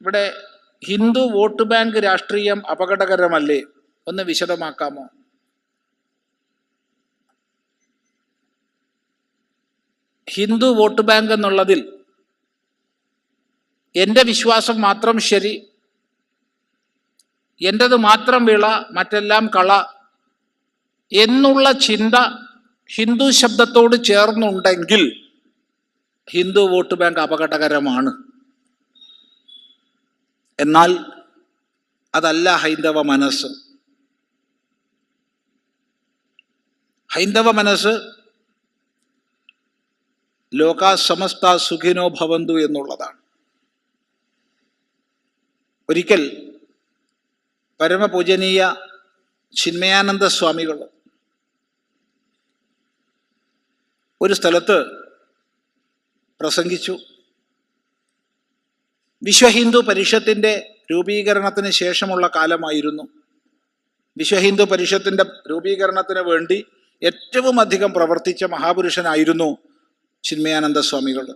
ഇവിടെ Hindu vote bank രാഷ്ട്രീയം അപകടകരമല്ലേ? ഒന്ന് വിശദമാക്കാമോ? ഹിന്ദു വോട്ട് ബാങ്ക് എന്നുള്ളതിൽ എന്റെ വിശ്വാസം മാത്രം ശരി എന്റെത് മാത്രം വിള മറ്റെല്ലാം കള എന്നുള്ള ചിന്ത ഹിന്ദു ശബ്ദത്തോട് ചേർന്നുണ്ടെങ്കിൽ ഹിന്ദു വോട്ട് ബാങ്ക് അപകടകരമാണ്. എന്നാൽ അതല്ല ഹൈന്ദവ മനസ്സ്. ഹൈന്ദവ മനസ്സ് ലോക സമസ്ത സുഖിനോ ഭവന്തു എന്നുള്ളതാണ്. ഒരിക്കൽ പരമപൂജനീയ ചിന്മയാനന്ദ സ്വാമികൾ ഒരു സ്ഥലത്ത് പ്രസംഗിച്ചു. വിശ്വ ഹിന്ദു പരിഷത്തിന്റെ രൂപീകരണത്തിന് ശേഷമുള്ള കാലമായിരുന്നു. വിശ്വ ഹിന്ദു പരിഷത്തിന്റെ രൂപീകരണത്തിന് വേണ്ടി ഏറ്റവും അധികം പ്രവർത്തിച്ച മഹാപുരുഷനായിരുന്നു ചിന്മയാനന്ദ സ്വാമികൾ.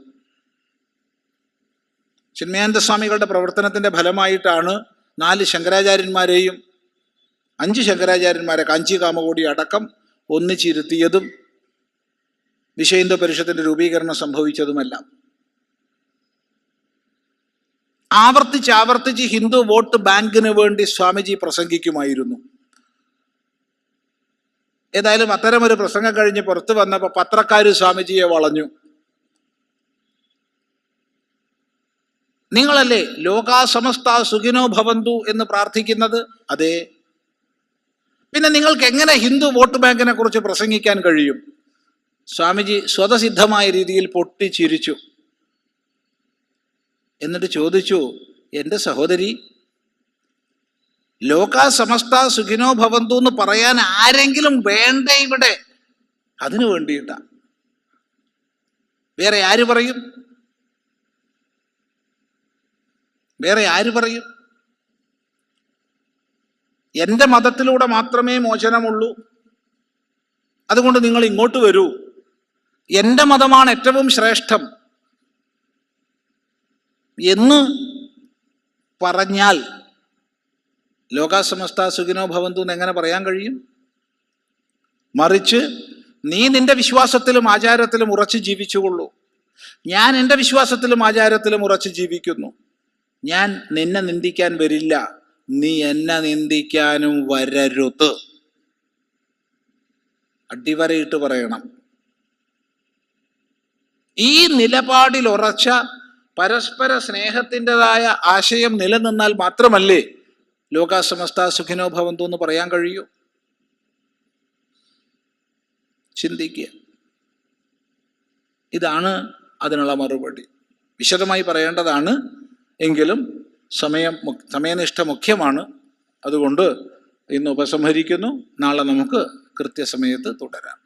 ചിന്മയാനന്ദ സ്വാമികളുടെ പ്രവർത്തനത്തിന്റെ ഫലമായിട്ടാണ് നാല് ശങ്കരാചാര്യന്മാരെയും അഞ്ച് ശങ്കരാചാര്യന്മാരെ കാഞ്ചി കാമകോടി അടക്കം ഒന്നിച്ചിരുത്തിയതും വിശ്വ പരിഷത്തിന്റെ രൂപീകരണം സംഭവിച്ചതുമെല്ലാം. ആവർത്തിച്ച് ആവർത്തിച്ച് ഹിന്ദു വോട്ട് ബാങ്കിന് വേണ്ടി സ്വാമിജി പ്രസംഗിക്കുമായിരുന്നു. ഏതായാലും അത്തരമൊരു പ്രസംഗം കഴിഞ്ഞ് പുറത്തു വന്നപ്പോൾ പത്രക്കാർ സ്വാമിജിയെ വളഞ്ഞു. നിങ്ങളല്ലേ ലോകാസമസ്ത സുഖിനോ ഭവന്തു എന്ന് പ്രാർത്ഥിക്കുന്നത്? അതെ. പിന്നെ നിങ്ങൾക്ക് എങ്ങനെ ഹിന്ദു വോട്ട് ബാങ്കിനെ കുറിച്ച് പ്രസംഗിക്കാൻ കഴിയും? സ്വാമിജി സ്വതസിദ്ധമായ രീതിയിൽ പൊട്ടിച്ചിരിച്ചു. എന്നിട്ട് ചോദിച്ചു എന്റെ സഹോദരി ലോക സമസ്ത സുഖിനോ ഭവന്തു എന്ന് പറയാൻ ആരെങ്കിലും വേണ്ടേ ഇവിടെ? അതിനു വേണ്ടിയിട്ട. വേറെ ആര് പറയും? വേറെ ആര് പറയും? എന്റെ മതത്തിലൂടെ മാത്രമേ മോചനമുള്ളൂ. അതുകൊണ്ട് നിങ്ങൾ ഇങ്ങോട്ട് വരൂ. എന്റെ മതമാണ് ഏറ്റവും ശ്രേഷ്ഠം. എന്ന് പറഞ്ഞാൽ ലോകാസമസ്ത സുഖിനോ ഭവന്തു എന്ന് എങ്ങനെ പറയാൻ കഴിയും? മറിച്ച് നീ നിന്റെ വിശ്വാസത്തിലും ആചാരത്തിലും ഉറച്ചു ജീവിച്ചുകൊള്ളൂ. ഞാൻ എന്റെ വിശ്വാസത്തിലും ആചാരത്തിലും ഉറച്ചു ജീവിക്കുന്നു. ഞാൻ നിന്നെ നിന്ദിക്കാൻ വരില്ല. നീ എന്നെ നിന്ദിക്കാനും വരരുത്. അടിവരയിട്ട് പറയണം. ഈ നിലപാടിൽ ഉറച്ച പരസ്പര സ്നേഹത്തിന്റെതായ ആശയം നിലനിന്നാൽ മാത്രമല്ലേ ലോകാസമസ്ത സുഖിനോ ഭവന്തു എന്ന് പറയാൻ കഴിയൂ? ചിന്തിക്കുക. ഇതാണ് അതിനുള്ള മറുപടി. വിശദമായി പറയേണ്ടതാണ് എങ്കിലും സമയം സമയനിഷ്ഠ മുഖ്യമാണ്. അതുകൊണ്ട് ഇന്ന് ഉപസംഹരിക്കുന്നു. നാളെ നമുക്ക് കൃത്യസമയത്ത് തുടരാം.